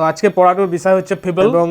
তো আজকে পড়ানোর বিষয় হচ্ছে ফেবল এবং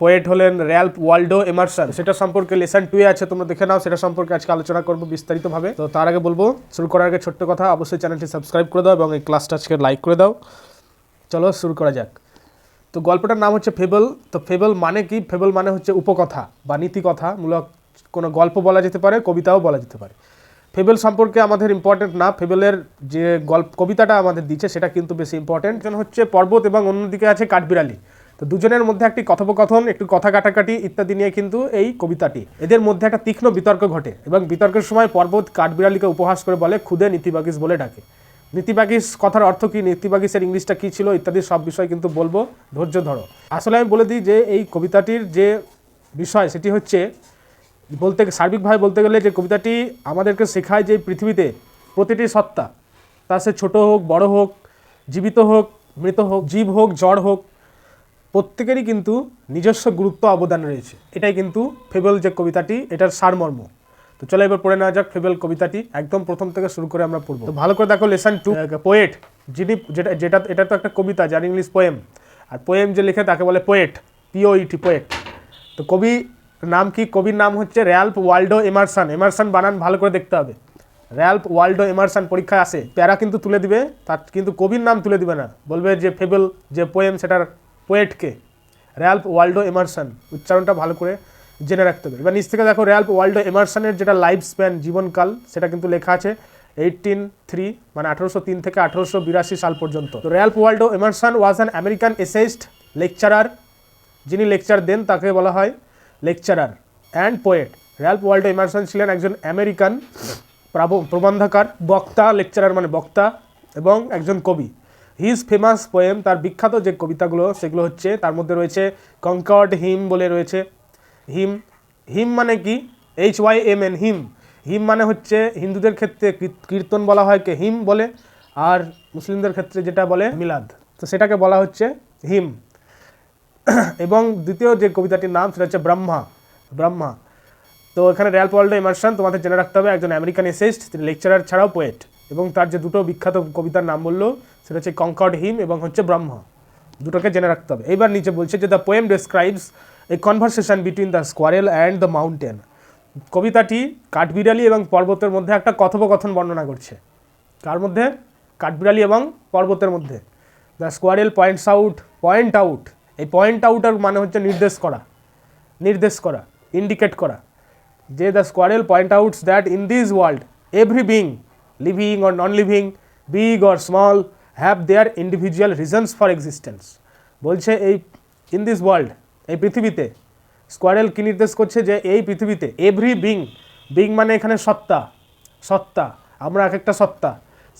পোয়েট হলেন র্যাল্প ওয়াল্ডো এমারসন। সেটা সম্পর্কে লেসন টুয়ে আছে তোমরা দেখে নাও সেটা সম্পর্কে আজকে আলোচনা করব বিস্তারিতভাবে। তো তার আগে বলব শুরু করার আগে ছোট্ট কথা অবশ্যই চ্যানেলটি সাবস্ক্রাইব করে দাও এবং এই ক্লাসটা আজকে লাইক করে দাও। চলো শুরু করা যাক। তো গল্পটার নাম হচ্ছে ফেবল। তো ফেবল মানে কি? ফেবল মানে হচ্ছে উপকথা বা নীতিকথা। মূলক কোনো গল্প বলা যেতে পারে কবিতাও বলা যেতে পারে। ফেবল সম্পর্কে আমাদের ইম্পর্টেন্ট না, ফেবলের যে গল্প, কবিতাটা আমাদের দিচ্ছে, সেটা কিন্তু বেশি ইম্পর্টেন্ট একজন হচ্ছে পর্বত এবং অন্যদিকে আছে কাঠবিড়ালি। তো দুজনের মধ্যে একটি কথোপকথন, একটু কথা কাটাকাটি ইত্যাদি নিয়ে কিন্তু এই কবিতাটি। এদের মধ্যে একটা তীক্ষ্ণ বিতর্ক ঘটে এবং বিতর্কের সময় পর্বত কাঠবিড়ালিকে উপহাস করে বলে, খুদে নীতিবাগিস বলে ডাকে। নীতিবাগিস কথার অর্থ কী? নীতিবাগিসের ইংলিশটা কী ছিল? ইত্যাদি সব বিষয় কিন্তু বলব, ধৈর্য ধরো। আসলে আমি বলে দিই যে, এই কবিতাটির যে বিষয়, সেটি হচ্ছে বলতে সার্বিকভাবে বলতে গেলে যে কবিতাটি আমাদেরকে শেখায় যে পৃথিবীতে প্রতিটি সত্তা তা সে ছোটো হোক, বড় হোক, জীবিত হোক, মৃত হোক, জীব হোক জড় হোক, প্রত্যেকেরই কিন্তু নিজস্ব গুরুত্ব অবদান রয়েছে। এটাই কিন্তু ফেবেল যে কবিতাটি, এটার সারমর্ম। তো চলো এবার পড়ে নেওয়া যাক ফেবেল কবিতাটি। একদম প্রথম থেকে শুরু করে আমরা পড়ব। তো ভালো করে দেখো লেসন টু পোয়েট যিনি যেটা যেটা, এটা তো একটা কবিতা, যার ইংলিশ পোয়েম আর পোয়েম যে লেখে তাকে বলে পোয়েট পিওইটি পোয়েট তো কবি নাম কি? কবির নাম হচ্ছে র্যাল্প ওয়াল্ডো এমারসান। এমারসন বানান, ভালো করে দেখতে হবে। র্যাল্প ওয়াল্ডো এমারসান পরীক্ষায় আসে, প্যারা কিন্তু তুলে দিবে, তার কিন্তু কবির নাম তুলে দিবে না। বলবে যে ফেবল, যে পোয়েম সেটার পোয়েটকে র্যাল্প ওয়াল্ডো এমারসান। উচ্চারণটা ভালো করে জেনে রাখতে হবে। এবার নিচ থেকে দেখো র্যাল্প ওয়াল্ডো এমারসনের যেটা লাইফ স্প্যান জীবনকাল, সেটা কিন্তু লেখা আছে এইটিন থ্রি মানে আঠারোশো তিন থেকে আঠারোশো বিরাশি সাল পর্যন্ত। তো Ralph Waldo Emerson was an American essayist lecturer যিনি লেকচার দেন, তাকে বলা হয় lecturer and poet Ralph Waldo Emerson ছিলেন একজন আমেরিকান প্রাব- প্রবন্ধকার, বক্তা, লেকচারার মানে বক্তা এবং একজন কবি। হিজ ফেমাস পোয়েম তার বিখ্যাত যে কবিতাগুলো, সেগুলো হচ্ছে, তার মধ্যে রয়েছে কঙ্কর্ড হিম বলে রয়েছে। হিম হিম মানে কি? H Y M N hymn hymn মানে হচ্ছে হিন্দুদের ক্ষেত্রে কীর- কীর্তন বলা হয় কে হিম বলে, আর মুসলিমদের ক্ষেত্রে যেটা বলে মিলাদ। তো সেটাকে বলা হচ্ছে হিম এবং দ্বিতীয় যে কবিতাটির নাম সেটা হচ্ছে ব্রহ্মা ব্রহ্মা। তো এখানে র্যাল ওয়াল্ডো এমারসন তোমাদের জেনে রাখতে হবে, একজন আমেরিকান এসেস্ট তিনি লেকচারার ছাড়াও পোয়েট এবং তার যে দুটো বিখ্যাত কবিতার নাম বলল, সেটা হচ্ছে কঙ্কর্ড হিম এবং হচ্ছে ব্রহ্মা। দুটোকে জেনে রাখতে হবে। এইবার নিচে বলছে যে the poem describes a conversation between the squirrel and the mountain কবিতাটি কাঠবিড়ালি এবং পর্বতের মধ্যে একটা কথোপকথন বর্ণনা করছে। কার মধ্যে? কাঠবিড়ালি এবং পর্বতের মধ্যে। The squirrel points out point out এই পয়েন্ট আউটের মানে হচ্ছে নির্দেশ করা নির্দেশ করা ইন্ডিকেট করা। যে the squirrel point outs that in this world every being living or non living big or small have their individual reasons for existence বলছে এই ইন দিস ওয়ার্ল্ড এই পৃথিবীতে স্কোয়ারেল কি নির্দেশ করছে যে এই পৃথিবীতে এভরি বিং বিং মানে এখানে সত্তা সত্তা, আমরা এক একটা সত্তা,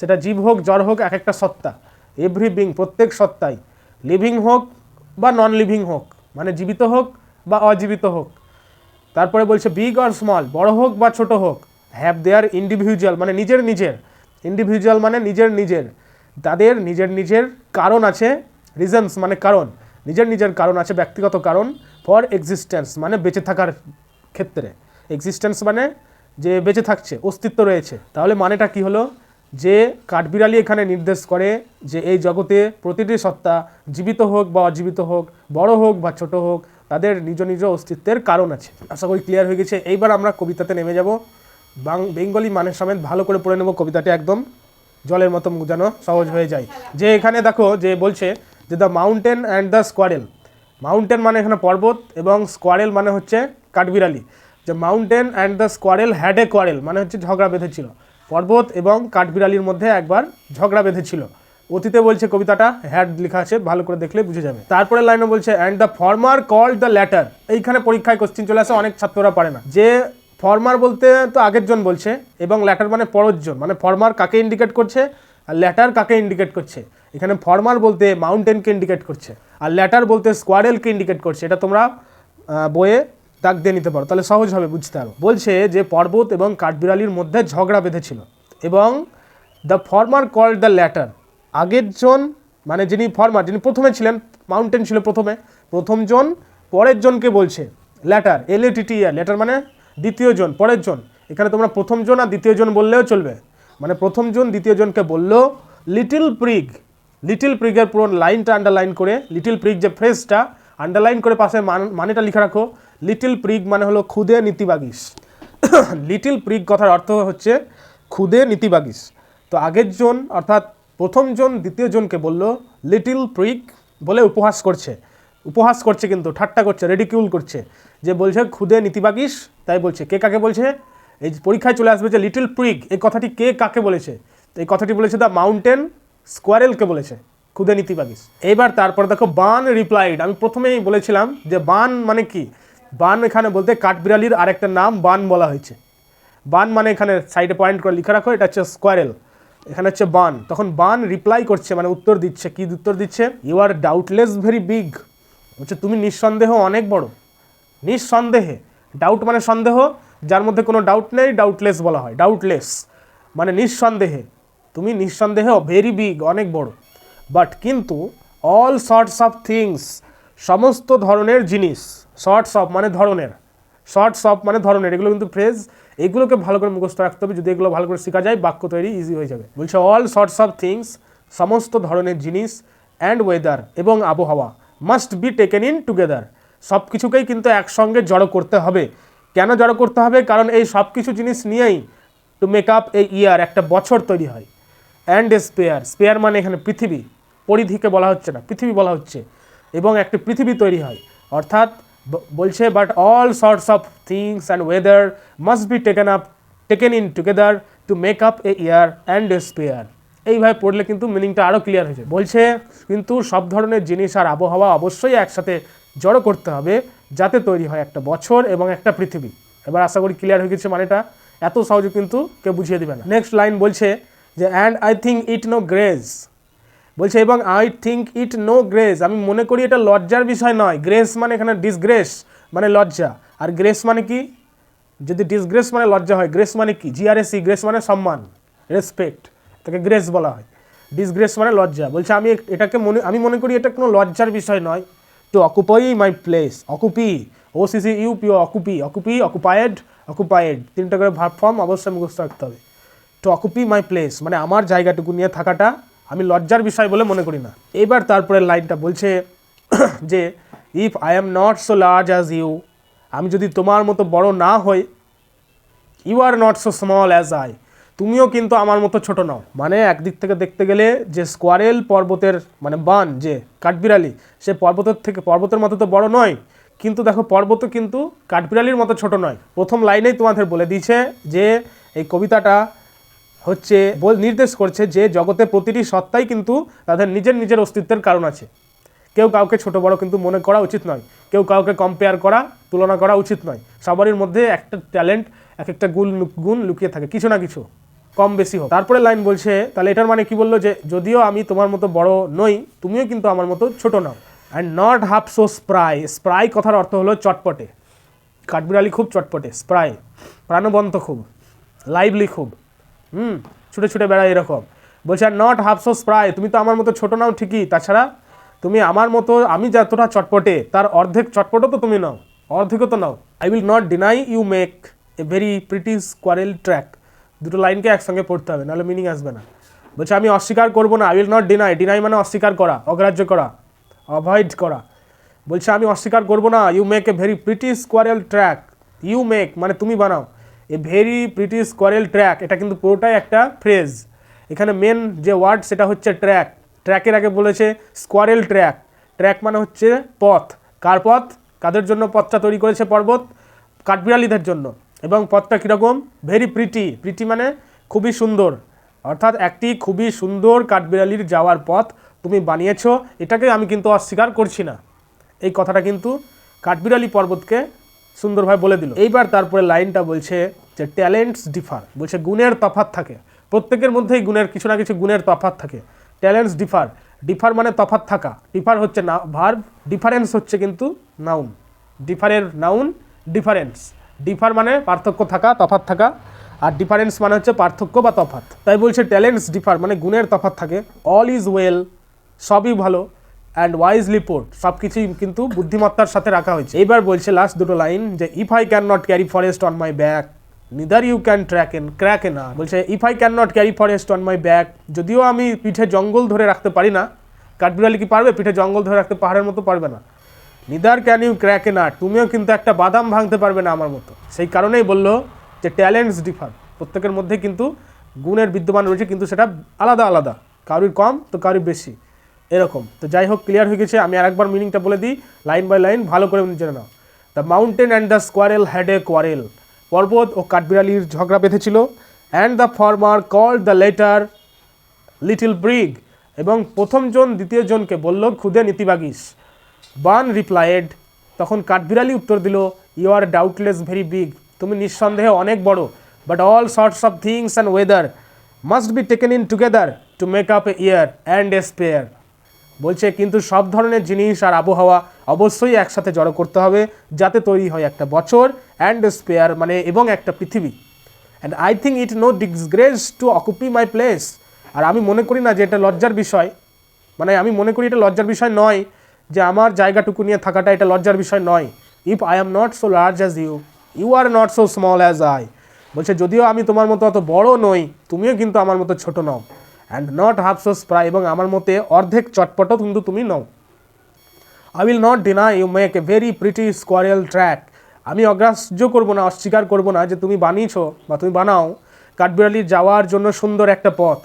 সেটা জীব হোক, জ্বর হোক, এক একটা সত্তা এভরি বিং প্রত্যেক সত্তাই লিভিং হোক বা নন লিভিং হোক মানে জীবিত হোক বা অজীবিত হোক। তারপরে বলছে বিগ অর স্মল বড় হোক বা ছোট হোক হ্যাভ দেয়ার ইন্ডিভিজুয়াল মানে নিজের নিজের। ইন্ডিভিজুয়াল মানে নিজের নিজের। তাদের নিজের নিজের কারণ আছে রিজনস মানে কারণ। নিজের নিজের কারণ আছে, ব্যক্তিগত কারণ ফর এক্সিস্টেন্স মানে বেঁচে থাকার ক্ষেত্রে। এক্সিস্টেন্স মানে যে বেঁচে থাকছে, অস্তিত্ব রয়েছে। তাহলে মানেটা কি হলো? যে কাঠবিড়ালি এখানে নির্দেশ করে যে এই জগতে প্রতিটি সত্তা জীবিত হোক বা অজীবিত হোক, বড় হোক বা ছোট হোক, তাদের নিজ নিজ অস্তিত্বের কারণ আছে। আশা করি ক্লিয়ার হয়ে গেছে। এইবার আমরা কবিতাতে নেমে যাব। বেঙ্গলি মানের সমেত ভালো করে পড়ে নেব কবিতাটি একদম। জলের মতো যেন সহজ হয়ে যায়। যে এখানে দেখো, যে বলছে যে the mountain and the squirrel mountain মানে এখানে পর্বত এবং স্কোয়ারেল মানে হচ্ছে কাঠবিড়ালি। যে mountain and the squirrel had a quarrel মানে হচ্ছে ঝগড়া বেঁধেছিল। পর্বত এবং কাঠবিড়ালির মধ্যে একবার ঝগড়া বেঁধেছিল। অতীতে বলছে কবিতাটা হ্যাড লেখা আছে, ভালো করে দেখলে বুঝে যাবে। তারপরে লাইনে বলছে and the former called the latter এইখানে পরীক্ষায় কোশ্চিন চলে আসে, অনেক ছাত্ররা পারে না। যে ফর্মার বলতে তো আগের জন বলছে, এবং ল্যাটার মানে পরের জন মানে ফর্মার কাকে ইন্ডিকেট করছে? আর ল্যাটার কাকে ইন্ডিকেট করছে? এখানে ফর্মার বলতে মাউন্টেনকে ইন্ডিকেট করছে, আর ল্যাটার বলতে স্কোয়ারেলকে ইন্ডিকেট করছে। এটা তোমরা বইয়ে দাগ দিয়ে নিতে পারো, তাহলে সহজ হবে বুঝতে পারো বলছে যে পর্বত এবং কাঠবিড়ালির মধ্যে ঝগড়া বেঁধেছিল এবং the former called the latter আগের জন মানে যিনি ফর্মার যিনি প্রথমে ছিলেন মাউন্টেন ছিল প্রথমে, প্রথম জন, পরের জনকে বলছে latter L A TTR latter মানে দ্বিতীয় জন, পরের জন। এখানে তোমরা প্রথম জন আর দ্বিতীয় জন বললেও চলবে। মানে প্রথম জন, দ্বিতীয় জনকে বলল লিটিল প্রিগ লিটিল প্রিগের পুরো লাইনটা আন্ডারলাইন করে লিটিল প্রিগ যে ফ্রেজটা আন্ডারলাইন করে পাশে মান- মানেটা লিখে রাখো লিটিল প্রিগ মানে হলো খুদে নীতিবাগিস। লিটিল প্রিগ কথার অর্থ হচ্ছে খুদে নীতিবাগিস। তো আগের জন অর্থাৎ প্রথম জন, দ্বিতীয় জনকে বলল লিটিল প্রিগ বলে উপহাস করছে। উপহাস করছে কিন্তু, ঠাট্টা করছে, রেডিকিউল করছে। যে বলছে খুদে নীতিবাগিস, তাই বলছে। কে কাকে বলছে? এই পরীক্ষায় চলে আসবে যে লিটিল প্রিগ, এই কথাটি কে কাকে বলেছে? তো এই কথাটি বলেছে দ্য মাউন্টেন স্কোয়ারেলকে বলেছে, খুদে নীতিবাগিস। এবার তারপর দেখো বান রিপ্লাইড। আমি প্রথমেই বলেছিলাম যে বান মানে কি? বান এখানে বলতে কাঠবিড়ালির আরেকটা নাম বান বলা হয়েছে। বান মানে এখানে সাইডে পয়েন্ট করে লিখে রাখো, এটা হচ্ছে স্কোয়ারেল এখানে হচ্ছে বান। তখন বান রিপ্লাই করছে মানে উত্তর দিচ্ছে। কি উত্তর দিচ্ছে? You are doubtless very big হচ্ছে তুমি নিঃসন্দেহ অনেক বড়। নিঃসন্দেহে। ডাউট মানে সন্দেহ, যার মধ্যে কোনো ডাউট নেই ডাউটলেস বলা হয়। ডাউটলেস মানে নিঃসন্দেহে। তুমি নিঃসন্দেহে ভেরি বিগ অনেক বড়। বাট কিন্তু অল সর্টস অফ থিংস সমস্ত ধরনের জিনিস শর্টস অফ মানে ধরনের শর্টস অফ মানে ধরনের, এগুলো কিন্তু ফ্রেজ এগুলোকে ভালো করে মুখস্থ রাখতে হবে, যদি এগুলো ভালো করে শেখা যায়, বাক্য তৈরি ইজি হয়ে যাবে। বলছে অল শর্টস অফ থিংস সমস্ত ধরনের জিনিস অ্যান্ড ওয়েদার এবং আবহাওয়া must be taken in together সব কিছুকেই কিন্তু একসঙ্গে জড়ো করতে হবে। কেন জড়ো করতে হবে? কারণ এই সব কিছু জিনিস নিয়েই টু মেক আপ এই ইয়ার একটা বছর তৈরি হয়। অ্যান্ড স্পেয়ার স্পেয়ার মানে এখানে পৃথিবী, পরিধিকে বলা হচ্ছে না, পৃথিবী বলা হচ্ছে। এবং একটি পৃথিবী তৈরি হয়। অর্থাৎ বলছে but all sorts of things and weather must be taken up taken in together to make up a year and a sphere এইভাবে পড়লে কিন্তু মিনিংটা আরও ক্লিয়ার হয়েছে বলছে, কিন্তু সব ধরনের জিনিস আর আবহাওয়া অবশ্যই একসাথে জড়ো করতে হবে যাতে তৈরি হয় একটা বছর এবং একটা পৃথিবী। এবার আশা করি ক্লিয়ার হয়ে গেছে মানেটা। এত সহজে কিন্তু কেউ বুঝিয়ে দিবে না। নেক্সট লাইন বলছে যে and I think it no grace বলছে, এবং I think it no grace আমি মনে করি এটা লজ্জার বিষয় নয়। গ্রেস মানে এখানে ডিসগ্রেস মানে লজ্জা। আর গ্রেস মানে কি? যদি ডিসগ্রেস মানে লজ্জা হয় গ্রেস মানে কি? জিআরএসি গ্রেস মানে সম্মান রেসপেক্ট তাকে গ্রেস বলা হয়। ডিসগ্রেস মানে লজ্জা। বলছে, আমি এটাকে মনে আমি মনে করি এটা কোনো লজ্জার বিষয় নয়। To occupy my place occupy O C C U P occupy occupy occupied occupied তিনটা করে ভার্ব ফর্ম অবশ্যই মুখস্থ রাখতে হবে। টু অকুপি মাই প্লেস মানে আমার জায়গাটুকু নিয়ে থাকাটা আমি লজ্জার বিষয় বলে মনে করি না। এবার তারপরে লাইনটা বলছে যে if I am not so large as you আমি যদি তোমার মতো বড় না হই you are not so small as I তুমিও কিন্তু আমার মতো ছোট নাও। মানে একদিক থেকে দেখতে গেলে যে স্কোয়ারেল পর্বতের মানে বান, যে কাঠবিড়ালি, সে পর্বতের থেকে, পর্বতের মতো তো বড় নয়, কিন্তু দেখো পর্বত কিন্তু কাঠবিড়ালির মতো ছোট নয়। প্রথম লাইনেই তোমাদের বলে দিয়েছে যে, এই কবিতাটা হচ্ছে বল নির্দেশ করছে যে জগতে প্রতিটি সত্তাই কিন্তু তাদের নিজের নিজের অস্তিত্বের কারণ আছে। কেউ কাউকে ছোট বড় কিন্তু মনে করা উচিত নয়। কেউ কাউকে কম্পেয়ার করা, তুলনা করা উচিত নয়। সবারই মধ্যে একটা ট্যালেন্ট এক একটা গুণ গুণ লুকিয়ে থাকে, কিছু না কিছু, কম বেশি হোক। তারপরে লাইন বলছে, তাহলে এটার মানে কি বলল যে, যদিও আমি তোমার মতো বড় নই, তুমিও কিন্তু আমার মতো ছোট নাও। And not half so spry spry কথার অর্থ হলো চটপটে। কাঠবিড়ালি খুব চটপটে স্প্রাই প্রাণবন্ত খুব। লাইভলি খুব। হুম, ছুটে ছুটে বেড়ায় এরকম। বলছে, are not half so spry তুমি তো আমার মতো ছোট নাও ঠিকই। তাছাড়া তুমি আমার মতো, আমি যতটা চটপটে, তার অর্ধেক চটপটও তো তুমি নাও, অর্ধেকও তো নাও। I will not deny you make a very pretty squirrel track দুটো লাইনকে একসঙ্গে পড়তে হবে, নাহলে মিনিং আসবে না। বলছে, আমি অস্বীকার করব না I will not deny deny মানে অস্বীকার করা, অগ্রাহ্য করা অ্যাভয়েড করা। বলছে, আমি অস্বীকার করব না you make a very pretty squirrel track you make মানে তুমি বানাও। A very pretty squirrel track এটা কিন্তু পুরোটাই একটা ফ্রেজ এখানে মেন যে ওয়ার্ড সেটা হচ্ছে ট্র্যাক ট্র্যাকের আগে বলেছে স্কোয়ারেল ট্র্যাক ট্র্যাক মানে হচ্ছে পথ। কার পথ? কাদের জন্য পথটা তৈরি করেছে পর্বত? কাঠবিড়ালিদের জন্য। এবং পথটা কীরকম? ভেরি প্রিটি প্রিটি মানে খুবই সুন্দর। অর্থাৎ একটি খুবই সুন্দর কাঠবিড়ালির যাওয়ার পথ তুমি বানিয়েছো। এটাকে আমি কিন্তু অস্বীকার করছি না। এই কথাটা কিন্তু কাঠবিড়ালি পর্বতকে সুন্দরভাবে বলে দিল। এইবার তারপরে লাইনটা বলছে যে ট্যালেন্টস ডিফার বলছে গুণের তফাৎ থাকে। প্রত্যেকের মধ্যেই গুণের কিছু না কিছু গুণের তফাৎ থাকে। ট্যালেন্টস ডিফার ডিফার মানে তফাত থাকা। ডিফার হচ্ছে না ভার্ব ডিফারেন্স হচ্ছে কিন্তু নাউন ডিফারের নাউন ডিফারেন্স ডিফার মানে পার্থক্য থাকা তফাত থাকা। আর ডিফারেন্স মানে হচ্ছে পার্থক্য বা তফাৎ। তাই বলছে ট্যালেন্টস ডিফার মানে গুণের তফাৎ থাকে। অল ইজ ওয়েল সবই ভালো। অ্যান্ড ওয়াইজলি পোর্ট সব কিছুই কিন্তু বুদ্ধিমত্তার সাথে রাখা হয়েছে। এবার বলছে লাস্ট দুটো লাইন যে if I can not carry forest on my back neither you can track an crack an আর বলছে if I can not carry forest on my back যদিও আমি পিঠে জঙ্গল ধরে রাখতে পারি না, কাঠবিড়ালি কি পারবে? পিঠে জঙ্গল ধরে রাখতে পাহাড়ের মতো পারবে না। Neither can you crack an আর তুমিও কিন্তু একটা বাদাম ভাঙতে পারবে না আমার মতো। সেই কারণেই বলল যে ট্যালেন্টস ডিফার প্রত্যেকের মধ্যে কিন্তু গুণের বিদ্যমান রয়েছে, কিন্তু সেটা আলাদা আলাদা। কারোর কম তো কারোর বেশি। এরকম। তো যাই হোক ক্লিয়ার হয়ে গেছে। আমি আরেকবার মিনিংটা বলে দিই। লাইন বাই লাইন ভালো করে জেনে নাও। The mountain and the squirrel had a quarrel পর্বত ও কাঠবিড়ালির ঝগড়া বেঁধেছিল। And the former call the latter little prig এবং প্রথমজন দ্বিতীয় জনকে বলল, খুদে নীতিবাগিস। বান রিপ্লাইড তখন কাঠবিড়ালি উত্তর দিল you are doubtless very big তুমি নিঃসন্দেহে অনেক বড়। But all sorts of things and weather must be taken in together to make up a year and a sphere বলছে, কিন্তু সব ধরনের জিনিস আর আবহাওয়া অবশ্যই একসাথে জড়ো করতে হবে যাতে তৈরি হয় একটা বছর অ্যান্ড স্পেয়ার মানে এবং একটা পৃথিবী। And I think it no disgrace to occupy my place আর আমি মনে করি না যে এটা লজ্জার বিষয়। মানে আমি মনে করি এটা লজ্জার বিষয় নয় যে আমার জায়গাটুকু নিয়ে থাকাটা এটা লজ্জার বিষয় নয়। If I am not so large as you you are not so small as I বলছে, যদিও আমি তোমার মতো অত বড় নই, তুমিও কিন্তু আমার মতো ছোট নও। And not half so spry এবং আমার মতে অর্ধেক চটপটও কিন্তু তুমি নও। I will not deny you make a very pretty squirrel track আমি অগ্রাহ্য করব না, অস্বীকার করব না যে তুমি বানিয়েছো বা তুমি বানাও। কাঠবিড়ালির যাওয়ার জন্য সুন্দর একটা পথ।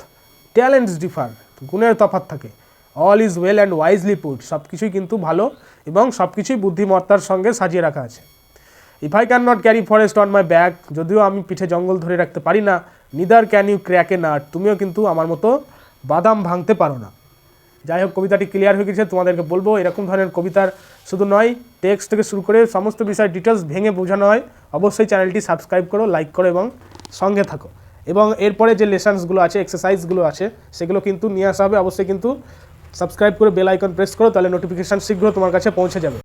ট্যালেন্টস ডিফার গুণের তফাৎ থাকে। All is well and wisely put সব কিছুই কিন্তু ভালো এবং সব কিছুই বুদ্ধিমত্তার সঙ্গে সাজিয়ে রাখা আছে। If I can not carry forest on my back যদিও আমি পিঠে জঙ্গল ধরে রাখতে পারি না neither can you crack a nut তুমিও কিন্তু আমার মতো বাদাম ভাঙতে পারো না। যাই হোক, কবিতাটি ক্লিয়ার হয়ে গেছে, তোমাদেরকে বলব, এরকম ধরনের কবিতার শুধু নয় টেক্সট থেকে শুরু করে সমস্ত বিষয় ডিটেলস ভেঙে বোঝানো হয়। অবশ্যই চ্যানেলটি সাবস্ক্রাইব করো লাইক করো এবং সঙ্গে থাকো। এবং এরপরে যে লেসনসগুলো আছে এক্সারসাইজগুলো আছে, সেগুলো কিন্তু নিয়ে আসা হবে। অবশ্যই কিন্তু সাবস্ক্রাইব করে বেল আইকন প্রেস করো, তাহলে নোটিফিকেশান শীঘ্র তোমার কাছে পৌঁছে যাবে।